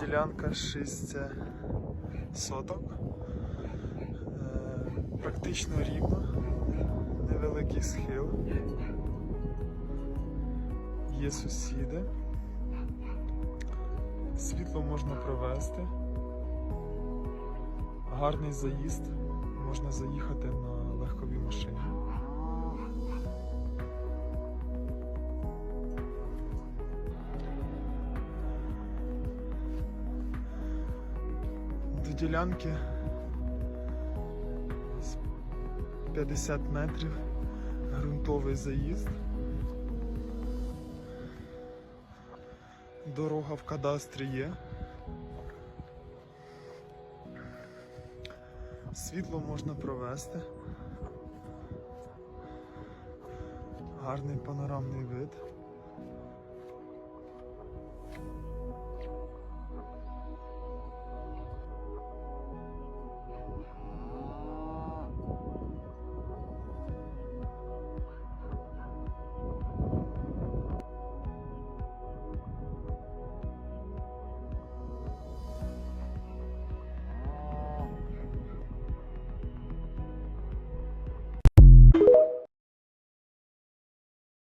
Ділянка 6 соток. Е, Практично рівно, невеликий схил. Є сусіди. Світло можна провести. Гарний заїзд. Можна заїхати на легковій машині. До ділянки 50 метрів ґрунтовий заїзд. Дорога в кадастрі є. Світло можна провести. Гарний панорамний вид.